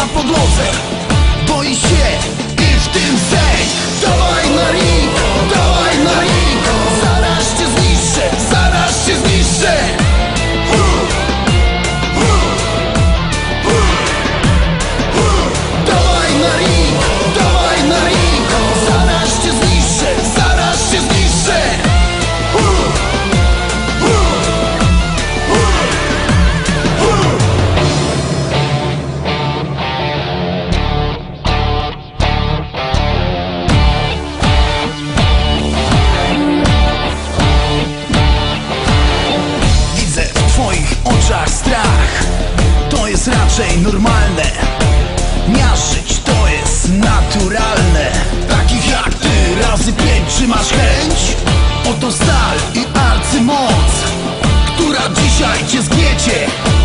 na podłodze. Boi się i w tym dzisiaj cię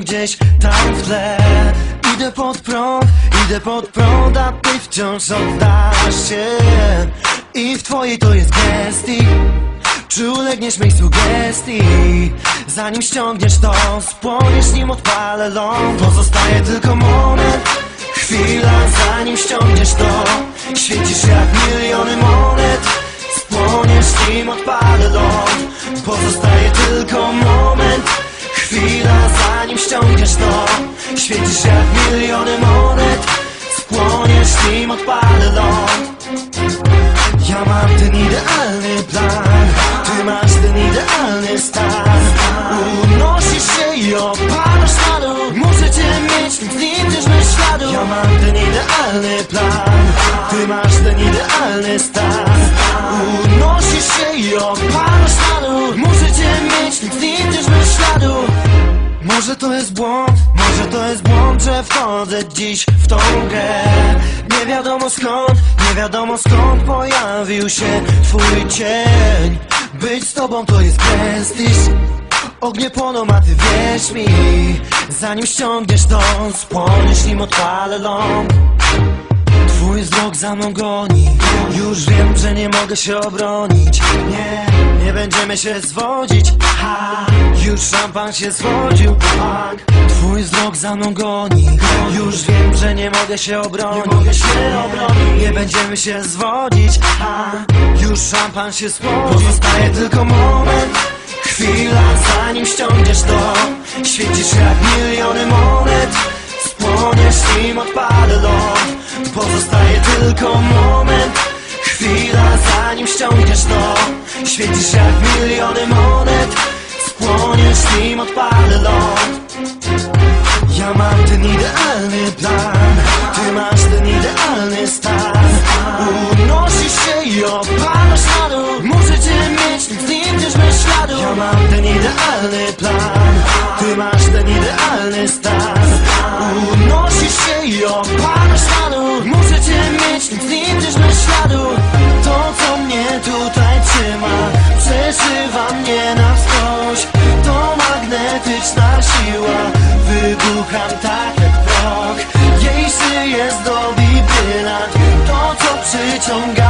gdzieś tam w tle. Idę pod prąd, idę pod prąd, a ty wciąż oddasz się. I w twojej to jest gestii Czy ulegniesz mej sugestii? Zanim ściągniesz to, spłoniesz nim odpalę ląd. Pozostaje tylko moment, chwila zanim ściągniesz to. Świecisz jak miliony monet. Spłoniesz nim odpalę ląd. Pozostaje tylko moment. Chwila ściągniesz to. Świecisz jak miliony monet Spłoniesz nim odpalę ląd Ja mam ten idealny plan Ty masz ten idealny stan. Unosisz się i opadasz na dół Muszę cię mieć, nic nie bez śladu. Ja mam ten idealny plan Ty masz ten idealny stan. Unosisz się i opadasz może to jest błąd, może to jest błąd, że wchodzę dziś w tą grę. Nie wiadomo skąd, nie wiadomo skąd pojawił się twój cień. Być z tobą to jest prestiż. Ognie płoną, a ty wierz mi. Zanim ściągniesz to, spłoniesz nim odpalę ląd. Twój wzrok za mną goni. Już wiem, że nie mogę się obronić. Nie, nie będziemy się zwodzić. Ha, Już szampan się zwodził. Tak. Twój wzrok za mną goni. Już wiem, że nie mogę się obronić. Nie mogę się obronić. Nie będziemy się zwodzić. Ha, Już szampan się zwodził Pozostaje tylko moment. Chwila zanim ściągniesz to. Świecisz jak miliony monet. Spłoniesz nim odpalę ląd Pozostaje tylko moment Chwila zanim ściągniesz to. Świecisz jak miliony monet Spłoniesz nim odpalę ląd ja mam ten idealny plan Ty masz ten idealny stan. Unosisz się i opadasz na dół. Cię mieć, nic nie bez śladu. Ja mam ten idealny plan Ty masz ten idealny stan przyciąga wzrok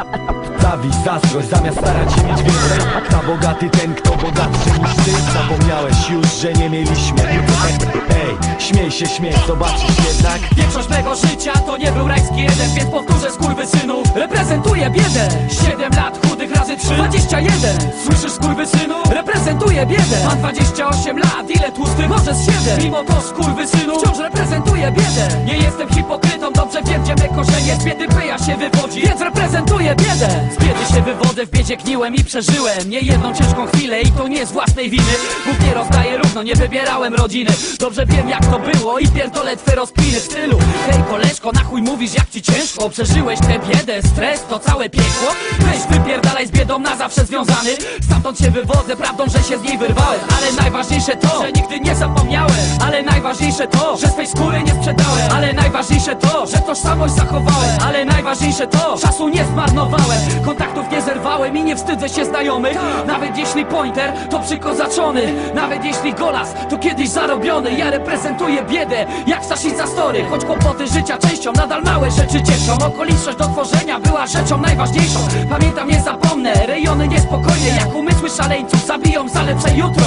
up, up, up. Zawiść, zazdrość, zamiast starać się mieć więcej A bogaty ten, kto bogatszy niż ty. Zapomniałeś już, że nie mieliśmy Ej, śmiej się, śmiej, zobaczysz jednak. Większość mego życia to nie był rajski jeden Więc powtórzę skurwysynu. Reprezentuję biedę. 7 lat chudych razy 3 21 Słyszysz skurwysynu? Reprezentuję biedę. Mam 28 lat, ile tłustych? Może z 7 Mimo to skurwysynu Wciąż reprezentuję biedę. Nie jestem hipokrytą, dobrze wiem gdzie korzenie Z biedy pyja się wywodzi, więc reprezentuję biedę Z biedy się wywodzę, w biedzie gniłem i przeżyłem Nie jedną ciężką chwilę i to nie z własnej winy. Bóg nie rozdaje równo, nie wybierałem rodziny. Dobrze wiem jak to było i pierdolę twe rozkminy w stylu. Hej koleżko, na chuj mówisz jak ci ciężko? Przeżyłeś tę biedę, stres, to całe piekło. Weź wypierdalaj z biedą na zawsze związany. Stamtąd się wywodzę, prawdą, że się z niej wyrwałem. Ale najważniejsze to, że nigdy nie zapomniałem Ale najważniejsze to, że swej skóry nie sprzedałem. Ale najważniejsze to, że tożsamość zachowałem. Ale najważniejsze to, czasu nie zmarnowałem. Kontaktów nie zerwałem i nie wstydzę się znajomych. Nawet jeśli pointer to przykozaczony Nawet jeśli golas to kiedyś zarobiony. Ja reprezentuję biedę jak Sashica Story. Choć kłopoty życia częścią nadal małe rzeczy cieszą. Okoliczność do tworzenia była rzeczą najważniejszą. Pamiętam nie zapomnę, rejony niespokojne Jak umysły szaleńców zabiją za lepsze jutro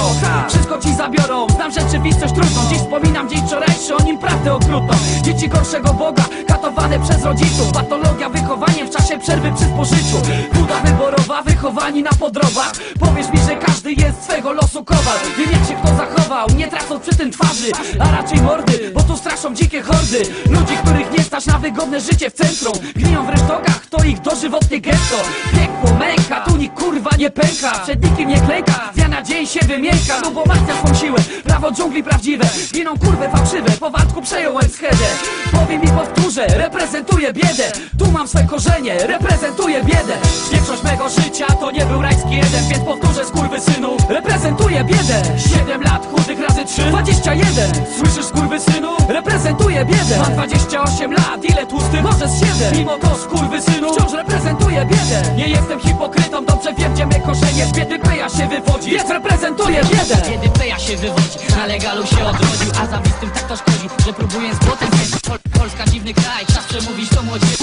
Wszystko ci zabiorą, znam rzeczywistość trudną. Dziś wspominam dzień wczorajszy, o nim prawdę okrutną. Dzieci gorszego Boga, katowane przez rodziców. Patologia wychowaniem w czasie przerwy przy spożyciu. Buda wyborowa, wychowani na podrobach Powiesz mi, że każdy jest swego losu kowal. Wiem jak się kto zachował, nie tracąc przy tym twarzy. A raczej mordy, bo tu straszą dzikie hordy. Ludzi, których nie stać na wygodne życie w centrum. Gniją w resztokach, to ich dożywotnie getto. Piekło, męka, tu nikt kurwa nie pęka. Przed nikim nie klęka, dnia na dzień się wymięka. No bo macja swą siłę, prawo dżungli prawdziwe Giną kurwy fałszywe, po walku przejąłem schedę. Powiem i powtórzę, reprezentuję biedę. Tu mam swe korzenie, reprezentuję biedę. Większość mego życia to nie był rajski jeden Więc powtórzę skurwysynu, reprezentuję biedę. 7 lat chudych razy 3 21 Słyszysz skurwysynu? Reprezentuję biedę. Mam 28 lat, ile tłusty? Może z 7 Mimo to skurwysynu Wciąż reprezentuję biedę. Nie jestem hipokrytą, dobrze wiem gdzie me korzenie. Z biedy peja się wywodzi, więc reprezentuję biedę. Kiedy peja się wywodzi, na legalu się odrodził A zawistym tak to szkodzi, że próbuję z błotem Pol Polska dziwny kraj, czas przemówić to młodzież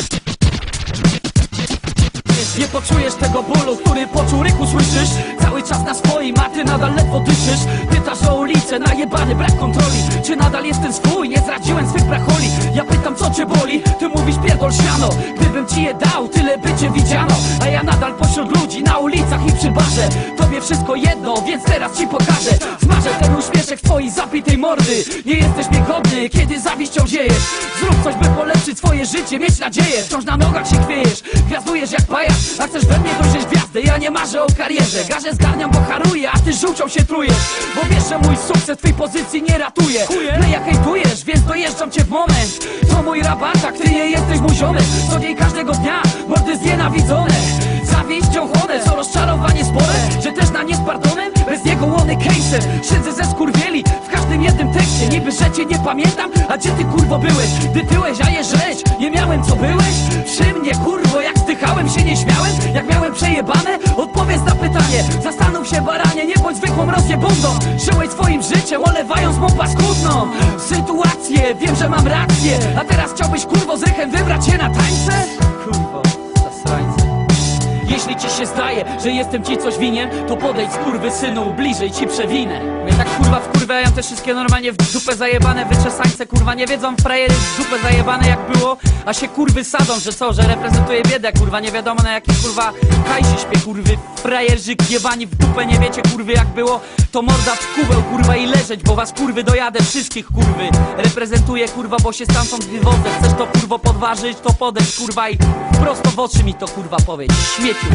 Nie poczujesz tego bólu, który poczuł ryku słyszysz. Cały czas na swoim, a ty nadal ledwo dyszysz Ulicę, najebany brak kontroli Czy nadal jestem swój, nie zdradziłem swych bracholi. Ja pytam co cię boli, ty mówisz pierdol siano. Gdybym ci je dał, tyle by cię widziano. A ja nadal pośród ludzi, na ulicach i przy barze. Tobie wszystko jedno, więc teraz ci pokażę. Zmarzę ten uśmieszek twojej zabitej mordy. Nie jesteś mnie godny, kiedy zawiścią ziejesz Zrób coś, by polepszyć swoje życie, mieć nadzieję. Wciąż na nogach się chwiejesz, gwiazdujesz jak pajac. A chcesz we mnie dojrzeć gwiazdę, ja nie marzę o karierze. Garze zgarniam, bo haruję, a ty żółcią się trujesz. Bo wiesz, że mój sukces twojej pozycji nie ratuje jak hejtujesz, więc dojeżdżam cię w moment To mój rabatak, ty nie jesteś mój ziomek Co dzień każdego dnia, mordy znienawidzone Zawiścią chłonę, co rozczarowanie spore Że też na nie z pardonem, bez niego łony case'em Siedzę ze skurwieli w każdym jednym tekście Niby, że cię nie pamiętam, a gdzie ty kurwo byłeś? Gdy tyłeś, a nie miałem co byłeś? Przy mnie kurwo, jak zdychałem się nie śmiałem? Jak miałem przejebane? Odpowiedz na pytanie Zastanów się baranie, nie bądź zwykłą rozjebundą Żyłeś swoim życiem, olewając mą paskudną Sytuację, wiem, że mam rację. A teraz chciałbyś kurwo z rychem wybrać się na tańce? Się zdaje, że jestem ci coś winien To podejdź kurwy synu, bliżej ci przewinę. Mnie tak kurwa wkurwiają te wszystkie normalnie w dupę zajebane Wyczesańce kurwa nie wiedzą frajery w dupę zajebane jak było A się kurwy sadzą, że co, że reprezentuje biedę kurwa Nie wiadomo na jakim kurwa hajsie śpię kurwy Frajerzy jebani w dupę nie wiecie kurwy jak było? To morda w kubeł kurwa i leżeć Bo was kurwy dojadę wszystkich kurwy. Reprezentuję kurwa, bo się stamtąd wywodzę. Chcesz to kurwo podważyć, to podejdź kurwa i Prosto w oczy mi to kurwa powiedz, śmieciu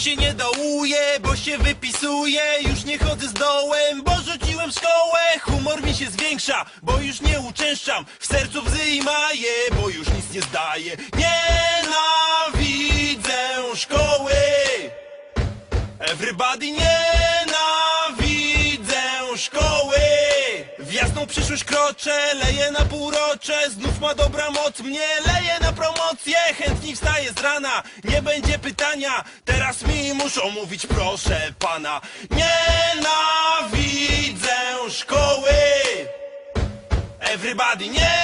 się nie dołuję, bo się wypisuję. Już nie chodzę z dołem, bo rzuciłem szkołę. Humor mi się zwiększa, bo już nie uczęszczam. W sercu wzy bo już nic nie zdaję. Nienawidzę szkoły. Everybody nienawidzę przyszłość kroczę, leję na półrocze Znów ma dobra moc mnie, leję na promocję Chętnie wstaję z rana, nie będzie pytania Teraz mi muszą mówić proszę pana. Nienawidzę szkoły. Everybody nienawidzę